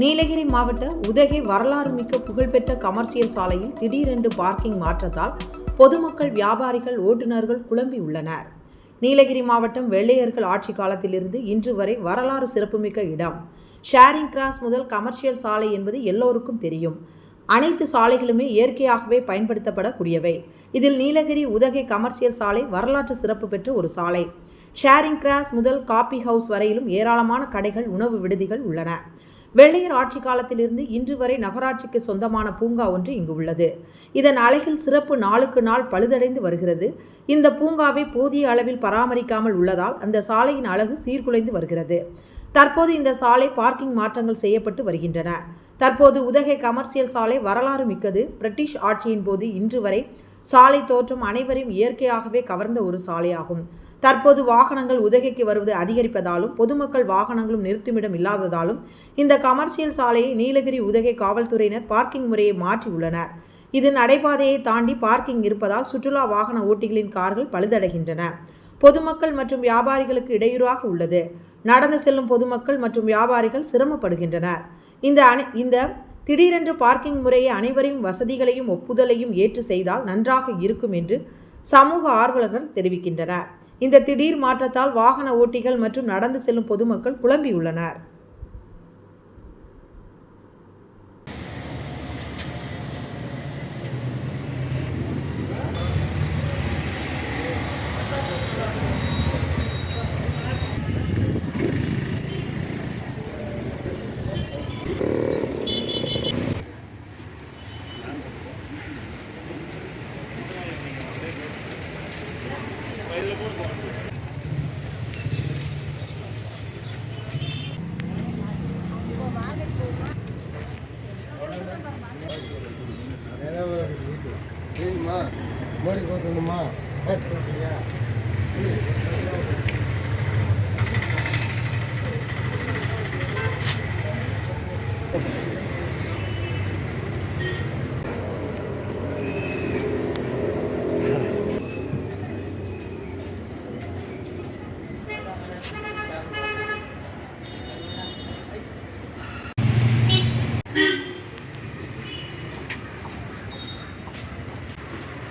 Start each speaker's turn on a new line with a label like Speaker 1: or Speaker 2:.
Speaker 1: நீலகிரி மாவட்ட உதகை வரலாறு மிக்க புகழ்பெற்ற கமர்ஷியல் சாலையில் திடீரென்று பார்க்கிங் மாற்றத்தால் பொதுமக்கள் வியாபாரிகள் ஓட்டுநர்கள் குழம்பி உள்ளனர். நீலகிரி மாவட்டம் வெள்ளையர்கள் ஆட்சி காலத்திலிருந்து இன்று வரை வரலாறு சிறப்புமிக்க இடம். ஷேரிங் கிராஸ் முதல் கமர்ஷியல் சாலை என்பது எல்லோருக்கும் தெரியும். அனைத்து சாலைகளுமே இயற்கையாகவே பயன்படுத்தப்படக்கூடியவை. இதில் நீலகிரி உதகை கமர்ஷியல் சாலை வரலாற்று சிறப்பு பெற்ற ஒரு சாலை. ஷேரிங் கிராஸ் முதல் காபி ஹவுஸ் வரையிலும் ஏராளமான கடைகள் உணவு விடுதிகள் உள்ளன. வெள்ளையர் ஆட்சி காலத்திலிருந்து இன்று வரை நகராட்சிக்கு சொந்தமான பூங்கா ஒன்று இங்கு உள்ளது. இதன் அழகில் சிறப்பு நாளுக்கு நாள் பழுதடைந்து வருகிறது. இந்த பூங்காவை போதிய அளவில் பராமரிக்காமல் உள்ளதால் அந்த சாலையின் அழகு சீர்குலைந்து வருகிறது. தற்போது இந்த சாலை பார்க்கிங் மாற்றங்கள் செய்யப்பட்டு வருகின்றன. தற்போது உதகை கமர்ஷியல் சாலை வரலாறு மிக்கது. பிரிட்டிஷ் ஆட்சியின் போது இன்று வரை சாலை தோற்றம் அனைவரையும் இயற்கையாகவே கவர்ந்த ஒரு சாலையாகும். தற்போது வாகனங்கள் உதகைக்கு வருவது அதிகரிப்பதாலும் பொதுமக்கள் வாகனங்களும் நிறுத்துமிடம் இல்லாததாலும் இந்த கமர்ஷியல் சாலையை நீலகிரி உதகை காவல்துறையினர் பார்க்கிங் முறையை மாற்றியுள்ளனர் இது நடைபாதையை தாண்டி பார்க்கிங் இருப்பதால் சுற்றுலா வாகன ஓட்டிகளின் கார்கள் பழுதடைகின்றன. பொதுமக்கள் மற்றும் வியாபாரிகளுக்கு இடையூறாக உள்ளது. நடந்து செல்லும் பொதுமக்கள் மற்றும் வியாபாரிகள் சிரமப்படுகின்றனர். இந்த அணை இந்த திடீரென்று பார்க்கிங் முறையை அனைவரையும் வசதிகளையும் ஒப்புதலையும் ஏற்று செய்தால் நன்றாக இருக்கும் என்று சமூக ஆர்வலர்கள் தெரிவிக்கின்றனர். இந்த திடீர் மாற்றத்தால் வாகன ஓட்டிகள் மற்றும் நடந்து செல்லும் பொதுமக்கள் குழம்பியுள்ளனர்.
Speaker 2: வேணுமா மோடி கோத்தணுமா